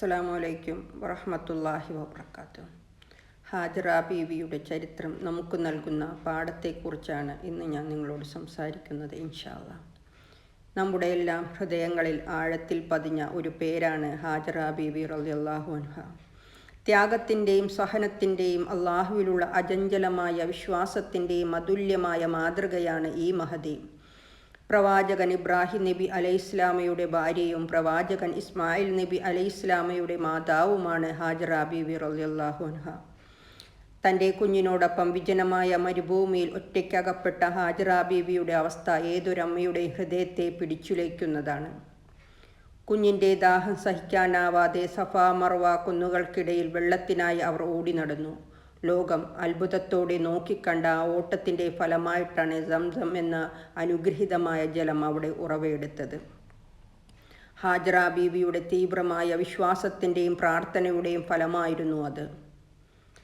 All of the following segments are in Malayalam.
അസ്സലാമു വലൈക്കും വറഹമത്തല്ലാഹി വബർക്കാത്തു ഹാജറ ബീവിയുടെ ചരിത്രം നമുക്ക് നൽകുന്ന പാഠത്തെക്കുറിച്ചാണ് ഇന്ന് ഞാൻ നിങ്ങളോട് സംസാരിക്കുന്നത് ഇൻഷാല്ല നമ്മുടെ എല്ലാം ഹൃദയങ്ങളിൽ ആഴത്തിൽ പതിഞ്ഞ ഒരു പേരാണ് ഹാജറ ബീവി റളിയല്ലാഹു അൻഹ. ത്യാഗത്തിന്റെയും സഹനത്തിന്റെയും അള്ളാഹുവിലുള്ള അജഞ്ചലമായ വിശ്വാസത്തിന്റെയും അതുല്യമായ മാതൃകയാണ് ഈ മഹതി പ്രവാചകൻ ഇബ്രാഹിം നബി അലൈഹിസ്ലാമയുടെ ഭാര്യയും പ്രവാചകൻ ഇസ്മായിൽ നബി അലൈഹിസ്ലാമയുടെ മാതാവുമാണ് ഹാജറ ബിബി റളിയല്ലാഹു അൻഹ. തന്റെ കുഞ്ഞിനോടൊപ്പം വിജനമായ മരുഭൂമിയിൽ ഒറ്റയ്ക്കകപ്പെട്ട ഹാജറ ബീവിയുടെ അവസ്ഥ ഏതൊരമ്മയുടെ ഹൃദയത്തെ പിടിച്ചുലയ്ക്കുന്നതാണ്. കുഞ്ഞിന്റെ ദാഹം സഹിക്കാനാവാതെ സഫാ മറവ കുന്നുകൾക്കിടയിൽ വെള്ളത്തിനായി അവർ ഓടി നടന്നു. ലോകം അത്ഭുതത്തോടെ നോക്കിക്കണ്ട ആ ഓട്ടത്തിന്റെ ഫലമായിട്ടാണ് സംസം എന്ന അനുഗ്രഹീതമായ ജലം അവിടെ ഉറവയെടുത്തത്. ഹാജറ ബീവിയുടെ തീവ്രമായ വിശ്വാസത്തിന്റെയും പ്രാർത്ഥനയുടെയും ഫലമായിരുന്നു അത്.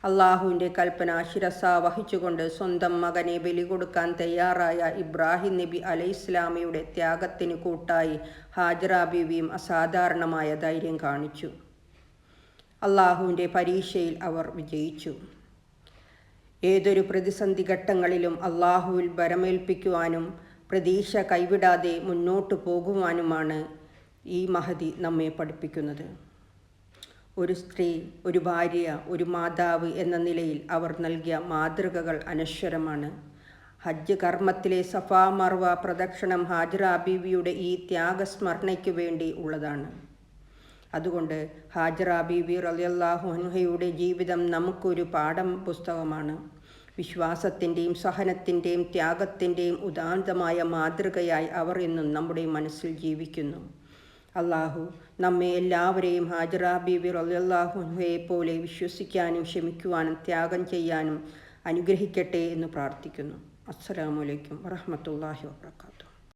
അള്ളാഹുവിന്റെ കൽപ്പന ശിരസ വഹിച്ചുകൊണ്ട് സ്വന്തം മകനെ ബലി കൊടുക്കാൻ തയ്യാറായ ഇബ്രാഹിം നബി അലൈഹിസ്ലാമിയുടെ ത്യാഗത്തിന് കൂട്ടായി ഹാജറ ബീവിയും അസാധാരണമായ ധൈര്യം കാണിച്ചു. അള്ളാഹുവിന്റെ പരീക്ഷയിൽ അവർ വിജയിച്ചു. ഏതൊരു പ്രതിസന്ധി ഘട്ടങ്ങളിലും അള്ളാഹുവിൽ ബരമേൽപ്പിക്കുവാനും പ്രതീക്ഷ കൈവിടാതെ മുന്നോട്ടു പോകുവാനുമാണ് ഈ മഹതി നമ്മെ പഠിപ്പിക്കുന്നത്. ഒരു സ്ത്രീ ഒരു ഭാര്യ ഒരു മാതാവ് എന്ന നിലയിൽ അവർ നൽകിയ മാതൃകകൾ അനശ്വരമാണ്. ഹജ്ജ് കർമ്മത്തിലെ സഫാ മർവ പ്രദക്ഷിണം ഹാജിറ ബീവിയുടെ ഈ ത്യാഗസ്മരണയ്ക്ക് വേണ്ടി ഉള്ളതാണ്. അതുകൊണ്ട് ഹാജറ ബീബി റലിയല്ലാഹു അൻഹയുടെ ജീവിതം നമുക്കൊരു പാഠം പുസ്തകമാണ്. വിശ്വാസത്തിന്റെയും സഹനത്തിന്റെയും ത്യാഗത്തിന്റെയും ഉദാന്തമായ മാതൃകയായി അവർ ഇന്നും നമ്മുടെ മനസ്സിൽ ജീവിക്കുന്നു. അള്ളാഹു നമ്മെ എല്ലാവരെയും ഹാജറ ബീബി റലിയല്ലാഹു അൻഹയെ പോലെ വിശ്വസിക്കാനും ക്ഷമിക്കുവാനും ത്യാഗം ചെയ്യാനും അനുഗ്രഹിക്കട്ടെ എന്ന് പ്രാർത്ഥിക്കുന്നു. അസ്സലാമലൈക്കും വറഹമത്തല്ലാഹി വാബർക്കാത്തു